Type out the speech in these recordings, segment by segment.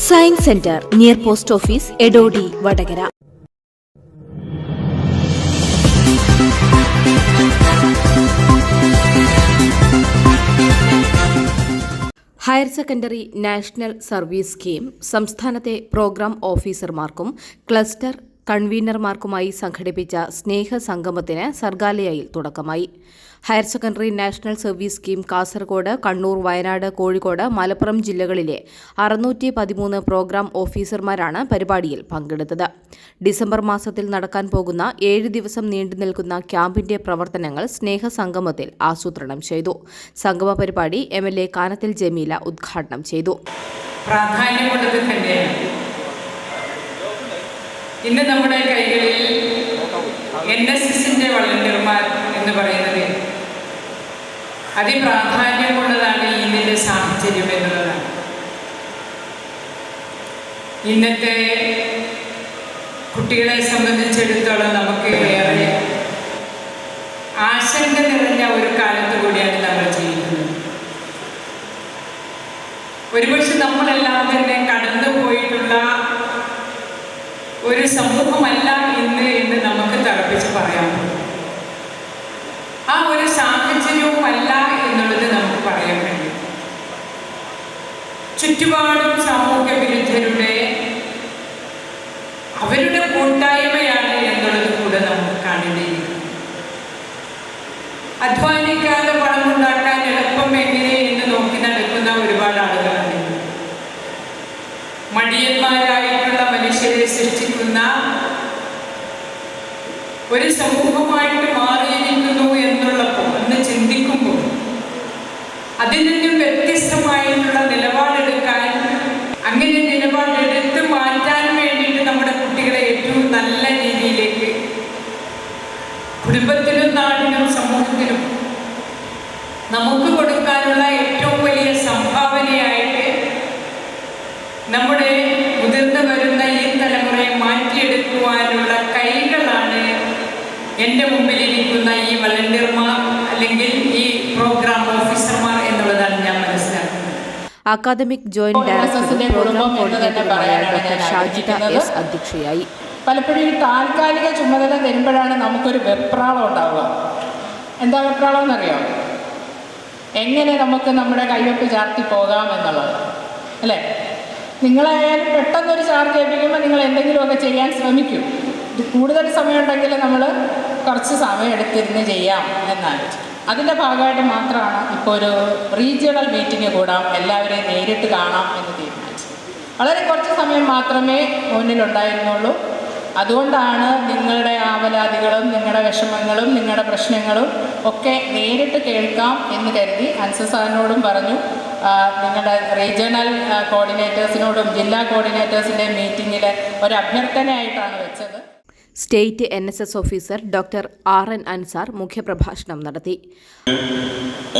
Science centre near post office Edodi Vadakara higher secondary national service scheme സംസ്ഥാനത്തെ programme ഓഫീസർമാർക്കും cluster കൺവീനർമാർക്കുമായി സംഘടിപ്പിച്ച സ്നേഹ സംഗമത്തിന് സർഗാലയയിൽ തുടക്കമായി. Higher secondary national service scheme Kasaragod Kannur Wayanad Kozhikode Malappuram ജില്ലകളിലെ അറുന്നൂറ്റി പതിമൂന്ന് പ്രോഗ്രാം ഓഫീസർമാരാണ് പരിപാടിയിൽ പങ്കെടുത്തത്. ഡിസംബർ മാസത്തിൽ നടക്കാൻ പോകുന്ന ഏഴ് ദിവസം നീണ്ടു നിൽക്കുന്ന ക്യാമ്പിന്റെ പ്രവർത്തനങ്ങൾ സ്നേഹസംഗമത്തിൽ ആസൂത്രണം ചെയ്തു. സംഗമ പരിപാടി M L A Kanathil Jameela ഉദ്ഘാടനം ചെയ്തു. ഇന്ന് നമ്മുടെ കൈകളിൽ എൻ എസ് എസിന്റെ വളണ്ടിയർമാർ എന്ന് പറയുന്നത് അതിപ്രാധാന്യമുള്ളതാണ് ഇന്നിന്റെ സാഹചര്യം എന്നുള്ളതാണ്. ഇന്നത്തെ കുട്ടികളെ സംബന്ധിച്ചിടത്തോളം നമുക്ക് ഏറെ ആശങ്ക നിറഞ്ഞ ഒരു കാലത്ത് കൂടിയാണ് നമ്മൾ ചെയ്യുന്നത് ഒരുപക്ഷെ നമ്മളെല്ലാം തന്നെ കടന്നു പോയിട്ടുള്ള ഒരു സമൂഹമല്ല ഇന്ന് എന്ന് നമുക്ക് തറപ്പിച്ച് പറയാം ആ ഒരു സാഹചര്യവുമല്ല എന്നുള്ളത് നമുക്ക് പറയാൻ കഴിയും ചുറ്റുപാടും സാമൂഹ്യ വിരുദ്ധരുടെ അവരുടെ കൂട്ടായ്മയാണ് എന്നുള്ളത് കൂടെ നമുക്ക് കാണേണ്ടിയിരിക്കുന്നു അധ്വാനിക്കാതെ പണം ഉണ്ടാക്കാൻ എളുപ്പം എങ്ങനെ എന്ന് നോക്കി നടക്കുന്ന ഒരുപാട് ആളുകളാണ് ഇന്ന്. മടിയന്മാരായിട്ടുള്ള മനുഷ്യരെ സൃഷ്ടിക്കുന്ന ഒരു സമൂഹമായിട്ട് മാറിയിരിക്കുന്നു എന്നുള്ളപ്പോൾ ഒന്ന് ചിന്തിക്കുമ്പോൾ അതിൽ നിന്നും വ്യത്യസ്തമായിട്ടുള്ള നിലപാടെടുക്കാൻ കുടുംബത്തിനും നാടിനും സമൂഹത്തിനും നമുക്ക് കൊടുക്കാനുള്ള ഏറ്റവും വലിയ സംഭാവനയായിട്ട് നമ്മുടെ മുതിർന്നു വരുന്ന ഈ തലമുറയെ മാറ്റിയെടുക്കുവാനുള്ള കൈകളാണ് എന്റെ മുമ്പിലിരിക്കുന്ന ഈ വളണ്ടിയർമാർ അല്ലെങ്കിൽ ഈ പ്രോഗ്രാം ഓഫീസർമാർ എന്നുള്ളതാണ് ഞാൻ മനസ്സിലാക്കുന്നത്. അക്കാദമിക് ജോയിന്റ് ഡയറക്ടർ പ്രോഗ്രാം കോർഡിനേറ്ററുമായ ഡോക്ടർ ഷാജിത എസ് അധ്യക്ഷയായി. പലപ്പോഴും ഈ താൽക്കാലിക ചുമതല തരുമ്പോഴാണ് നമുക്കൊരു വെപ്രാളം ഉണ്ടാവുക. എന്താ വെപ്രാളം എന്നറിയോ? എങ്ങനെ നമുക്ക് നമ്മുടെ കൈവെപ്പ് ചാർത്തി പോകാം എന്നുള്ളത്. അല്ലേ? നിങ്ങളായാലും പെട്ടെന്നൊരു ചാർജ് ഏൽപ്പിക്കുമ്പോൾ നിങ്ങൾ എന്തെങ്കിലുമൊക്കെ ചെയ്യാൻ ശ്രമിക്കും. ഇത് കൂടുതൽ സമയമുണ്ടെങ്കിൽ നമ്മൾ കുറച്ച് സമയം എടുത്തിരുന്ന് ചെയ്യാം എന്നാണ്. അതിന്റെ ഭാഗമായിട്ട് മാത്രമാണ് ഇപ്പോൾ ഒരു റീജിയണൽ മീറ്റിംഗ് കൂടാം. എല്ലാവരെയും നേരിട്ട് കാണാം എന്ന് തീരുമാനിച്ചു വളരെ കുറച്ച് സമയം മാത്രമേ മുന്നിലുണ്ടായിരുന്നുള്ളൂ. അതുകൊണ്ടാണ് നിങ്ങളുടെ ആവലാതികളും നിങ്ങളുടെ വിഷമങ്ങളും നിങ്ങളുടെ പ്രശ്നങ്ങളും ഒക്കെ നേരിട്ട് കേൾക്കാം എന്ന് കരുതി അൻസർ സാറിനോടും പറഞ്ഞു. നിങ്ങളുടെ റീജിയണൽ കോർഡിനേറ്റേഴ്സിനോടും ജില്ലാ കോർഡിനേറ്റേഴ്സിന്റെ മീറ്റിങ്ങിൽ ഒരു അഭ്യർത്ഥനയായിട്ടാണ് വെച്ചത്. State N S S officer doctor R N Ansar മുഖ്യപ്രഭാഷണം നടത്തി.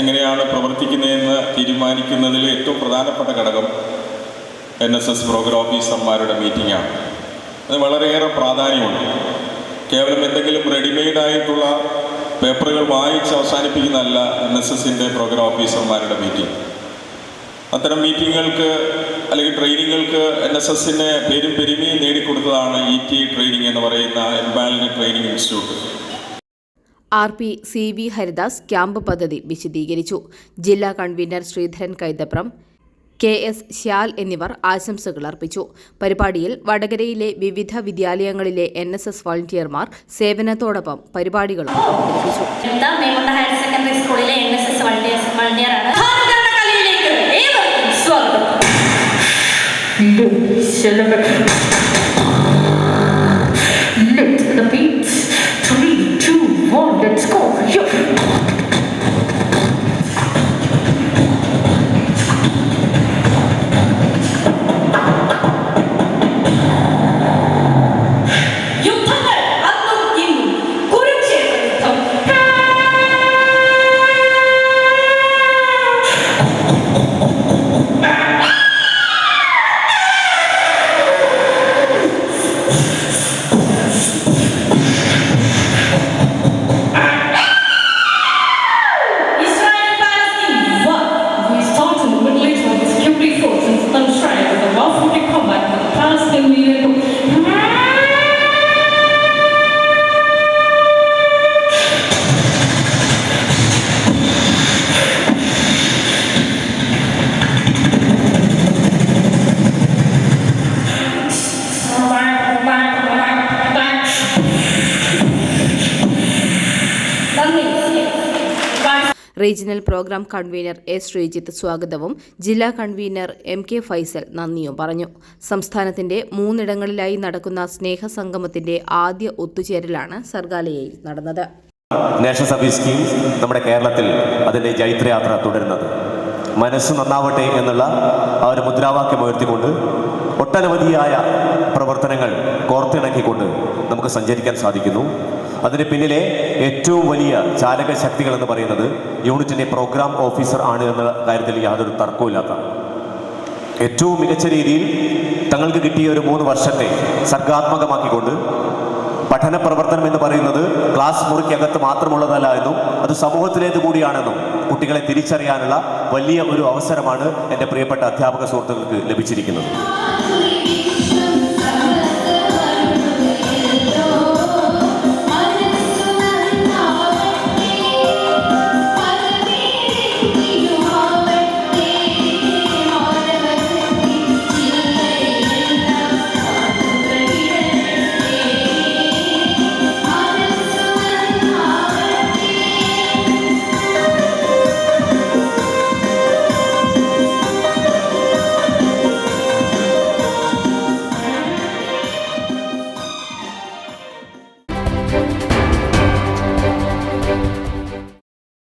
എങ്ങനെയാണ് പ്രവർത്തിക്കുന്നതെന്ന് തീരുമാനിക്കുന്നതിൽ ഏറ്റവും പ്രധാനപ്പെട്ട ഘടകം എൻ എസ് എസ് പ്രോഗ്രാം ഓഫീസർമാരുടെ മീറ്റിംഗാണ് അത് വളരെയേറെ പ്രാധാന്യമുണ്ട്. കേവലം എന്തെങ്കിലും റെഡിമെയ്ഡ് ആയിട്ടുള്ള പേപ്പറുകൾ വായിച്ച് അവസാനിപ്പിക്കുന്നതല്ല എൻ എസ് എസിന്റെ പ്രോഗ്രാം ഓഫീസർമാരുടെ മീറ്റിംഗ്. അത്തരം മീറ്റിങ്ങുകൾക്ക് അല്ലെങ്കിൽ ട്രെയിനിങ്ങുകൾക്ക് എൻ എസ് എസിന് പേരും പെരുമയും നേടിക്കൊടുത്തതാണ് ഇ ടി ട്രെയിനിങ് എന്ന് പറയുന്ന empanel training institute. R P C V Haridas camp പദ്ധതി വിശദീകരിച്ചു. ജില്ലാ convener Sreedharan Kaithapram K S Shyal എന്നിവർ ആശംസകൾ അർപ്പിച്ചു. പരിപാടിയിൽ വടകരയിലെ വിവിധ വിദ്യാലയങ്ങളിലെ എൻ എസ് എസ് വളണ്ടിയർമാർ സേവനത്തോടൊപ്പം പരിപാടികളും അവതരിപ്പിച്ചു ഹയർ സെക്കൻഡറി സ്കൂളിലെ എൻ എസ് എസ് വളണ്ടിയറാണ് ഏവർക്കും സ്വാഗതം. you regional programme convener A Sreejith സ്വാഗതവും ജില്ലാ കൺവീനർ എം കെ ഫൈസൽ നന്ദിയും പറഞ്ഞു. സംസ്ഥാനത്തിന്റെ മൂന്നിടങ്ങളിലായി നടക്കുന്ന സ്നേഹസംഗമത്തിന്റെ ആദ്യ ഒത്തുചേരലാണ് സർഗാലയയിൽ നടന്നത്. നാഷണൽ സർവീസ് സ്കീം നമ്മുടെ കേരളത്തിൽ അതിന്റെ ജൈത്രയാത്ര തുടരുന്നത്. മനസ്സ് നന്നാവട്ടെ എന്നുള്ള ആ ഒരു മുദ്രാവാക്യം ഉയർത്തിക്കൊണ്ട് ഒട്ടനവധിയായ പ്രവർത്തനങ്ങൾ കോർത്തിണക്കിക്കൊണ്ട് നമുക്ക് സഞ്ചരിക്കാൻ സാധിക്കുന്നു. അതിന് പിന്നിലെ ഏറ്റവും വലിയ ചാലക ശക്തികൾ എന്ന് പറയുന്നത് യൂണിറ്റിന്റെ പ്രോഗ്രാം ഓഫീസർ ആണ് എന്ന കാര്യത്തിൽ യാതൊരു തർക്കവുമില്ലാത്ത ഏറ്റവും മികച്ച രീതിയിൽ തങ്ങൾക്ക് കിട്ടിയ ഒരു മൂന്ന് വർഷത്തെ സർഗാത്മകമാക്കിക്കൊണ്ട് പഠന പ്രവർത്തനം എന്ന് പറയുന്നത് ക്ലാസ് മുറിക്കകത്ത് മാത്രമുള്ളതല്ല എന്നും അത് സമൂഹത്തിലേത് കൂടിയാണെന്നും കുട്ടികളെ തിരിച്ചറിയാനുള്ള വലിയ ഒരു അവസരമാണ് എന്റെ പ്രിയപ്പെട്ട അധ്യാപക സുഹൃത്തുക്കൾക്ക് ലഭിച്ചിരിക്കുന്നത്.